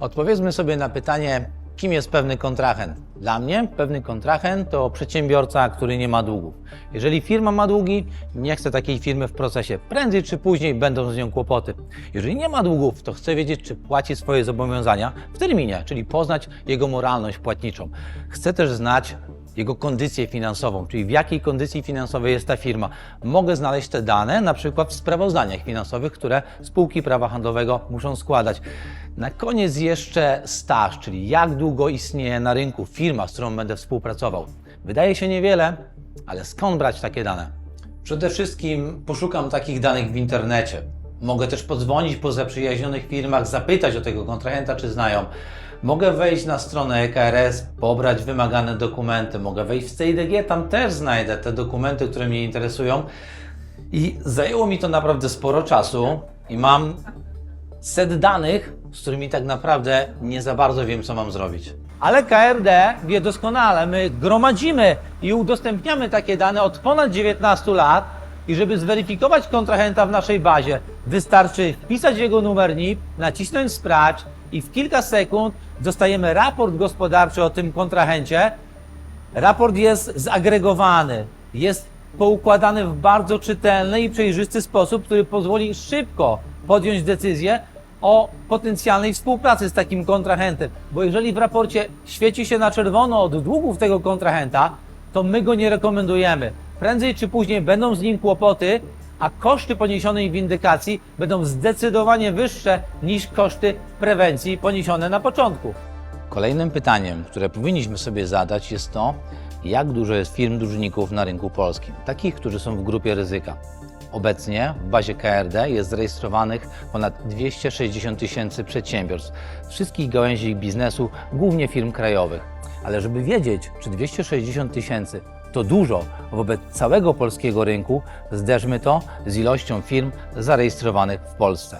Odpowiedzmy sobie na pytanie, kim jest pewny kontrahent. Dla mnie pewny kontrahent to przedsiębiorca, który nie ma długów. Jeżeli firma ma długi, nie chce takiej firmy w procesie. Prędzej czy później będą z nią kłopoty. Jeżeli nie ma długów, to chce wiedzieć, czy płaci swoje zobowiązania w terminie, czyli poznać jego moralność płatniczą. Chce też znać jego kondycję finansową, czyli w jakiej kondycji finansowej jest ta firma. Mogę znaleźć te dane na przykład w sprawozdaniach finansowych, które spółki prawa handlowego muszą składać. Na koniec jeszcze staż, czyli jak długo istnieje na rynku firma, z którą będę współpracował. Wydaje się niewiele, ale skąd brać takie dane? Przede wszystkim poszukam takich danych w internecie. Mogę też podzwonić po zaprzyjaźnionych firmach, zapytać o tego kontrahenta, czy znają. Mogę wejść na stronę EKRS, pobrać wymagane dokumenty. Mogę wejść w CIDG, tam też znajdę te dokumenty, które mnie interesują. I zajęło mi to naprawdę sporo czasu i mam set danych, z którymi tak naprawdę nie za bardzo wiem, co mam zrobić. Ale KRD wie doskonale, my gromadzimy i udostępniamy takie dane od ponad 19 lat i żeby zweryfikować kontrahenta w naszej bazie, wystarczy wpisać jego numer NIP, nacisnąć sprawdź i w kilka sekund dostajemy raport gospodarczy o tym kontrahencie. Raport jest zagregowany, jest poukładany w bardzo czytelny i przejrzysty sposób, który pozwoli szybko podjąć decyzję o potencjalnej współpracy z takim kontrahentem. Bo jeżeli w raporcie świeci się na czerwono od długów tego kontrahenta, to my go nie rekomendujemy. Prędzej czy później będą z nim kłopoty, a koszty poniesionej windykacji będą zdecydowanie wyższe niż koszty prewencji poniesione na początku. Kolejnym pytaniem, które powinniśmy sobie zadać, jest to, jak dużo jest firm dłużników na rynku polskim, takich, którzy są w grupie ryzyka. Obecnie w bazie KRD jest zarejestrowanych ponad 260 tysięcy przedsiębiorstw wszystkich gałęzi biznesu, głównie firm krajowych. Ale żeby wiedzieć, czy 260 tysięcy to dużo wobec całego polskiego rynku, zderzmy to z ilością firm zarejestrowanych w Polsce.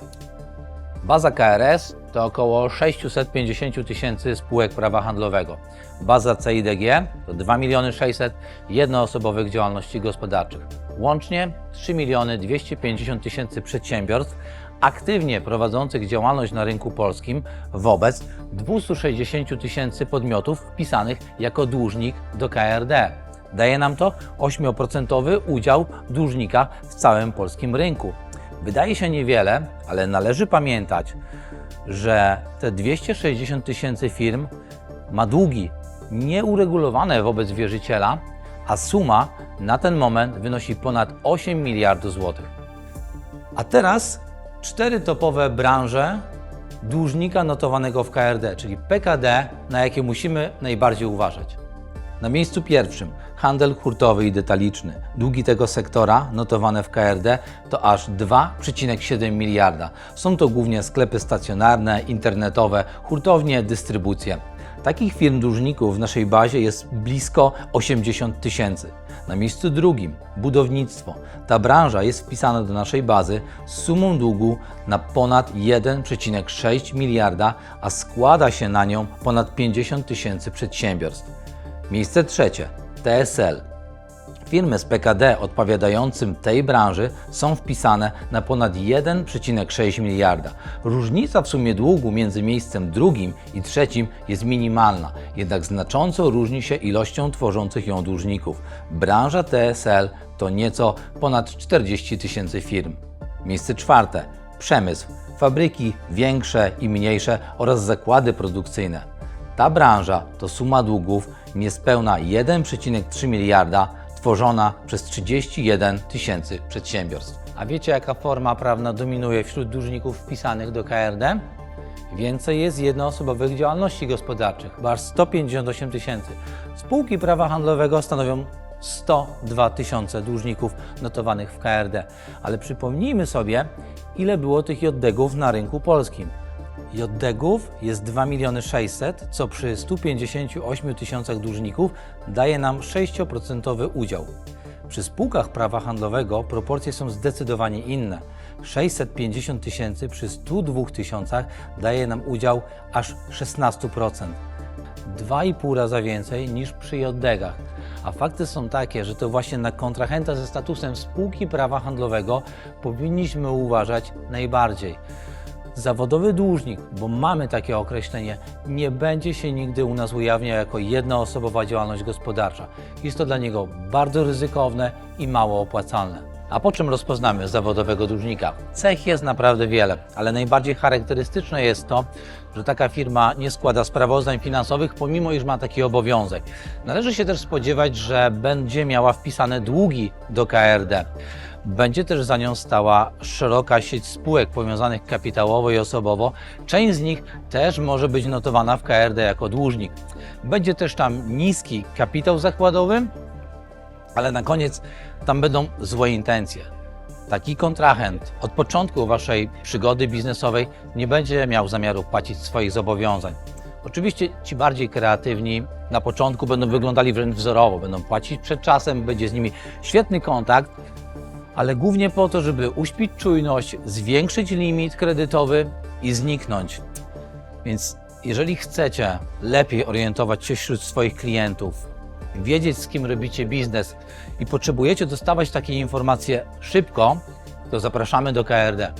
Baza KRS to około 650 tysięcy spółek prawa handlowego. Baza CIDG to 2 miliony 600 jednoosobowych działalności gospodarczych. Łącznie 3 miliony 250 tysięcy przedsiębiorstw aktywnie prowadzących działalność na rynku polskim wobec 260 tysięcy podmiotów wpisanych jako dłużnik do KRD. Daje nam to 8% udział dłużnika w całym polskim rynku. Wydaje się niewiele, ale należy pamiętać, że te 260 tysięcy firm ma długi nieuregulowane wobec wierzyciela, a suma na ten moment wynosi ponad 8 miliardów złotych. A teraz cztery topowe branże dłużnika notowanego w KRD, czyli PKD, na jakie musimy najbardziej uważać. Na miejscu pierwszym handel hurtowy i detaliczny. Długi tego sektora notowane w KRD to aż 2,7 miliarda. Są to głównie sklepy stacjonarne, internetowe, hurtownie, dystrybucje. Takich firm dłużników w naszej bazie jest blisko 80 tysięcy. Na miejscu drugim budownictwo. Ta branża jest wpisana do naszej bazy z sumą długu na ponad 1,6 miliarda, a składa się na nią ponad 50 tysięcy przedsiębiorstw. Miejsce trzecie TSL. Firmy z PKD odpowiadającym tej branży są wpisane na ponad 1,6 miliarda. Różnica w sumie długu między miejscem drugim i trzecim jest minimalna, jednak znacząco różni się ilością tworzących ją dłużników. Branża TSL to nieco ponad 40 tysięcy firm. Miejsce czwarte przemysł. Fabryki większe i mniejsze oraz zakłady produkcyjne. Ta branża to suma długów niespełna 1,3 miliarda tworzona przez 31 tysięcy przedsiębiorstw. A wiecie, jaka forma prawna dominuje wśród dłużników wpisanych do KRD? Więcej jest jednoosobowych działalności gospodarczych, bo aż 158 tysięcy. Spółki prawa handlowego stanowią 102 tysiące dłużników notowanych w KRD. Ale przypomnijmy sobie, ile było tych JDG-ów na rynku polskim. JDG-ów jest 2 miliony 600, co przy 158 tysiącach dłużników daje nam 6% udział. Przy spółkach prawa handlowego proporcje są zdecydowanie inne. 650 tysięcy przy 102 tysiącach daje nam udział aż 16%. 2,5 raza więcej niż przy JDG-ach. A fakty są takie, że to właśnie na kontrahenta ze statusem spółki prawa handlowego powinniśmy uważać najbardziej. Zawodowy dłużnik, bo mamy takie określenie, nie będzie się nigdy u nas ujawniał jako jednoosobowa działalność gospodarcza. Jest to dla niego bardzo ryzykowne i mało opłacalne. A po czym rozpoznamy zawodowego dłużnika? Cech jest naprawdę wiele, ale najbardziej charakterystyczne jest to, że taka firma nie składa sprawozdań finansowych, pomimo iż ma taki obowiązek. Należy się też spodziewać, że będzie miała wpisane długi do KRD. Będzie też za nią stała szeroka sieć spółek powiązanych kapitałowo i osobowo. Część z nich też może być notowana w KRD jako dłużnik. Będzie też tam niski kapitał zakładowy, ale na koniec tam będą złe intencje. Taki kontrahent od początku waszej przygody biznesowej nie będzie miał zamiaru płacić swoich zobowiązań. Oczywiście ci bardziej kreatywni na początku będą wyglądali wręcz wzorowo, będą płacić przed czasem, będzie z nimi świetny kontakt, ale głównie po to, żeby uśpić czujność, zwiększyć limit kredytowy i zniknąć. Więc jeżeli chcecie lepiej orientować się wśród swoich klientów, wiedzieć z kim robicie biznes i potrzebujecie dostawać takie informacje szybko, to zapraszamy do KRD.